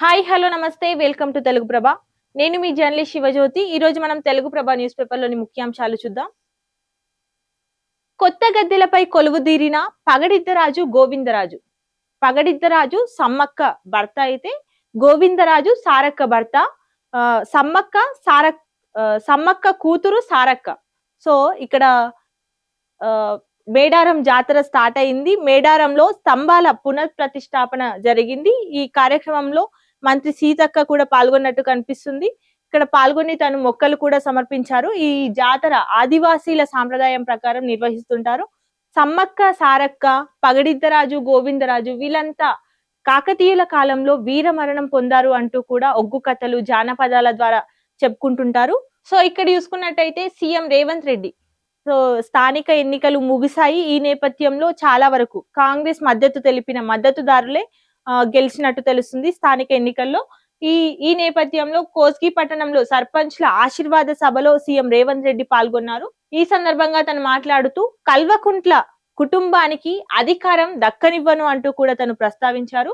Hi hello నమస్తే welcome to Telugu Prabha. నేను మీ జర్నలిస్ట్ శివజ్యోతి. ఈ రోజు మనం తెలుగు ప్రభ న్యూస్ పేపర్లోని ముఖ్యాంశాలు చూద్దాం. కొత్త గద్దెలపై కొలువుదీరిన పగడిద్దరాజు గోవిందరాజు. పగడిద్దరాజు సమ్మక్క భర్త అయితే గోవిందరాజు సారక్క భర్త. సమ్మక్క సారక్ సమ్మక్క కూతురు సారక్క. సో ఇక్కడ ఆ, మేడారం జాతర స్టార్ట్ అయింది. మేడారంలో స్తంభాల పునఃప్రతిష్టాపన జరిగింది. ఈ కార్యక్రమంలో మంత్రి సీతక్క కూడా పాల్గొన్నట్టు కనిపిస్తుంది. ఇక్కడ పాల్గొని తను మొక్కలు కూడా సమర్పించారు. ఈ జాతర ఆదివాసీల సాంప్రదాయం ప్రకారం నిర్వహిస్తుంటారు. సమ్మక్క సారక్క పగడిద్దరాజు గోవిందరాజు వీళ్ళంతా కాకతీయుల కాలంలో వీర మరణం పొందారు అంటూ కూడా ఒగ్గు కథలు జానపదాల ద్వారా చెప్పుకుంటుంటారు. సో ఇక్కడ చూసుకున్నట్టయితే సీఎం రేవంత్ రెడ్డి. సో స్థానిక ఎన్నికలు ముగిశాయి ఈ నేపథ్యంలో చాలా వరకు. కాంగ్రెస్ మద్దతు తెలిపిన మద్దతుదారులే గెలిచినట్టు తెలుస్తుంది స్థానిక ఎన్నికల్లో. ఈ ఈ నేపథ్యంలో కోస్గి పట్టణంలో సర్పంచ్ల ఆశీర్వాద సభలో సీఎం రేవంత్ రెడ్డి పాల్గొన్నారు. ఈ సందర్భంగా తను మాట్లాడుతూ కల్వకుంట్ల కుటుంబానికి అధికారం దక్కనివ్వను అంటూ కూడా తను ప్రస్తావించారు.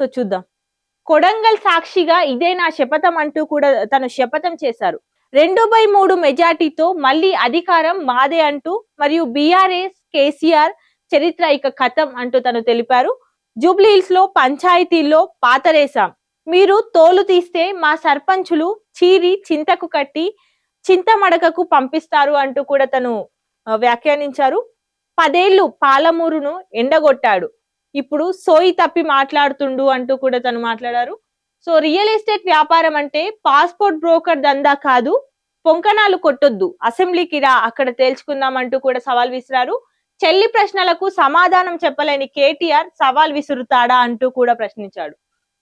సో చూద్దాం. కొడంగల్ సాక్షిగా ఇదే నా శపథం అంటూ కూడా తను శపథం చేశారు. రెండు బై మూడు మెజార్టీతో మళ్ళీ అధికారం మాదే అంటూ మరియు బీఆర్ఎస్ కేసీఆర్ చరిత్ర ఇక కథం అంటూ తను తెలిపారు. జూబ్లీహిల్స్లో పంచాయతీల్లో పాతరేశాం. మీరు తోలు తీస్తే మా సర్పంచులు చీరి చింతకు కట్టి చింతమడకకు పంపిస్తారు అంటూ కూడా తను వ్యాఖ్యానించారు. పదేళ్ళు పాలమూరును ఎండగొట్టాడు. ఇప్పుడు సోయి తప్పి మాట్లాడుతుండు అంటూ కూడా తను మాట్లాడారు. సో రియల్ ఎస్టేట్ వ్యాపారం అంటే పాస్పోర్ట్ బ్రోకర్ దందా కాదు పొంకణాలు కొట్టొద్దు. అసెంబ్లీకి రా అక్కడ తేల్చుకుందాం అంటూ కూడా సవాల్ విసిరారు. చెల్లి ప్రశ్నలకు సమాధానం చెప్పలేని కేటీఆర్ సవాల్ విసురుతాడా అంటూ కూడా ప్రశ్నించాడు.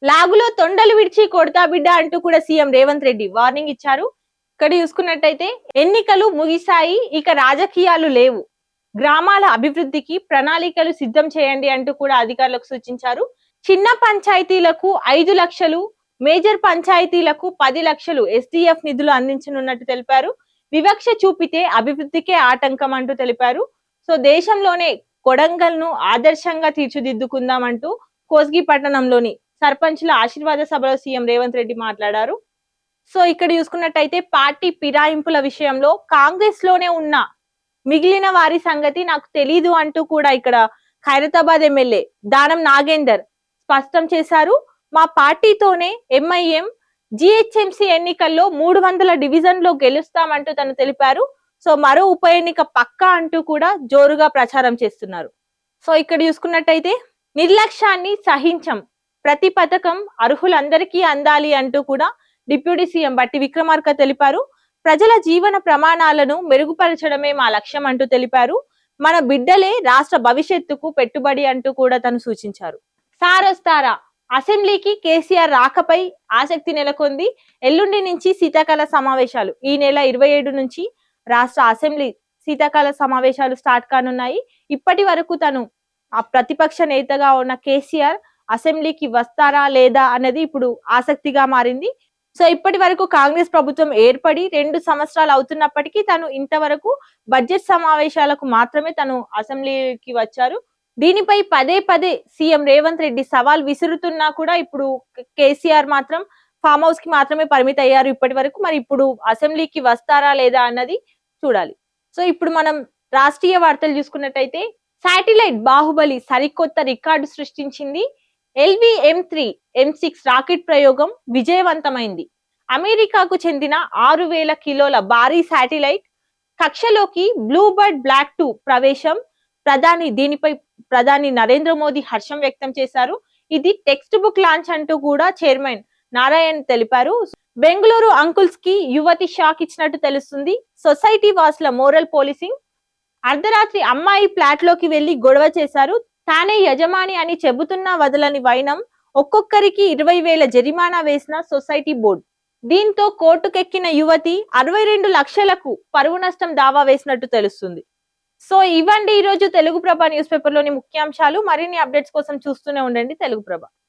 లాగులో తొండలు విడిచి కొడతా బిడ్డ అంటూ కూడా సీఎం రేవంత్ రెడ్డి వార్నింగ్ ఇచ్చారు. ఇక్కడ చూసుకున్నట్టయితే ఎన్నికలు ముగిశాయి ఇక రాజకీయాలు లేవు. గ్రామాల అభివృద్ధికి ప్రణాళికలు సిద్ధం చేయండి అంటూ కూడా అధికారులకు సూచించారు. చిన్న పంచాయతీలకు ఐదు లక్షలు మేజర్ పంచాయతీలకు పది లక్షలు ఎస్డిఎఫ్ నిధులు అందించనున్నట్టు తెలిపారు. వివక్ష చూపితే అభివృద్ధికే ఆటంకం అంటూ తెలిపారు. సో దేశంలోనే కొడంగల్ను ఆదర్శంగా తీర్చిదిద్దుకుందాం అంటూ కోస్గి పట్టణంలోని సర్పంచ్ల ఆశీర్వాద సభలో సీఎం రేవంత్ రెడ్డి మాట్లాడారు. సో ఇక్కడ చూసుకున్నట్టయితే పార్టీ పిరాయింపుల విషయంలో కాంగ్రెస్లోనే ఉన్న మిగిలిన వారి సంగతి నాకు తెలీదు అంటూ కూడా ఇక్కడ ఖైరతాబాద్ ఎమ్మెల్యే దానం నాగేందర్ స్పష్టం చేశారు. మా పార్టీతోనే ఎంఐఎం జిహెచ్ఎంసి ఎన్నికల్లో మూడు వందల డివిజన్లో గెలుస్తామంటూ తను తెలిపారు. సో మరో ఉప ఎన్నిక పక్కా అంటూ కూడా జోరుగా ప్రచారం చేస్తున్నారు. సో ఇక్కడ చూసుకున్నట్టయితే నిర్లక్ష్యాన్ని సహించం. ప్రతి పథకం అర్హులందరికీ అందాలి అంటూ కూడా డిప్యూటీ సీఎం బట్టి విక్రమార్క తెలిపారు. ప్రజల జీవన ప్రమాణాలను మెరుగుపరచడమే మా లక్ష్యం అంటూ తెలిపారు. మన బిడ్డలే రాష్ట్ర భవిష్యత్తుకు పెట్టుబడి అంటూ కూడా తను సూచించారు. సారస్తారా? అసెంబ్లీకి కేసీఆర్ రాకపై ఆసక్తి నెలకొంది. ఎల్లుండి నుంచి శీతాకాల సమావేశాలు. ఈ నెల ఇరవై ఏడు నుంచి రాష్ట్ర అసెంబ్లీ శీతాకాల సమావేశాలు స్టార్ట్ కానున్నాయి. ఇప్పటి వరకు తను ఆ ప్రతిపక్ష నేతగా ఉన్న కేసీఆర్ అసెంబ్లీకి వస్తారా లేదా అనేది ఇప్పుడు ఆసక్తిగా మారింది. సో ఇప్పటి వరకు కాంగ్రెస్ ప్రభుత్వం ఏర్పడి రెండు సంవత్సరాలు అవుతున్నప్పటికీ తను ఇంతవరకు బడ్జెట్ సమావేశాలకు మాత్రమే తను అసెంబ్లీకి వచ్చారు. దీనిపై పదే పదే సీఎం రేవంత్ రెడ్డి సవాల్ విసురుతున్నా కూడా ఇప్పుడు కేసీఆర్ మాత్రం ఫామ్ హౌస్కి మాత్రమే పరిమిత అయ్యారు ఇప్పటి వరకు. మరి ఇప్పుడు అసెంబ్లీకి వస్తారా లేదా అన్నది చూడాలి. సో ఇప్పుడు మనం రాష్ట్రీయ వార్తలు చూసుకున్నట్టయితే శాటిలైట్ బాహుబలి సరికొత్త రికార్డు సృష్టించింది. LV M three M six rocket ప్రయోగం విజయవంతమైంది. అమెరికాకు చెందిన ఆరు వేల కిలోల భారీ శాటిలైట్ కక్షలోకి బ్లూబర్డ్ బ్లాక్ టూ ప్రవేశం. ప్రధాని దీనిపై ప్రధాని నరేంద్ర మోదీ హర్షం వ్యక్తం చేశారు. ఇది టెక్స్ట్ బుక్ లాంచ్ అంటూ కూడా చైర్మన్ నారాయణ్ తెలిపారు. బెంగళూరు అంకుల్స్కి యువతి షాక్ ఇచ్చినట్టు తెలుస్తుంది. సొసైటీ వాసుల మోరల్ పోలీసింగ్. అర్ధరాత్రి అమ్మాయి ఫ్లాట్లోకి వెళ్ళి గొడవ చేశారు. తానే యజమాని అని చెబుతున్నా వదలని వైనం. ఒక్కొక్కరికి ఇరవై వేల జరిమానా వేసిన సొసైటీ బోర్డు. దీంతో కోర్టుకెక్కిన యువతి అరవై రెండు లక్షలకు పరువు నష్టం దావా వేసినట్టు తెలుస్తుంది. సో ఇవ్వండి ఈ రోజు తెలుగు ప్రభ న్యూస్ పేపర్లోని ముఖ్యాంశాలు. మరిన్ని అప్డేట్స్ కోసం చూస్తూనే ఉండండి. తెలుగు ప్రభ.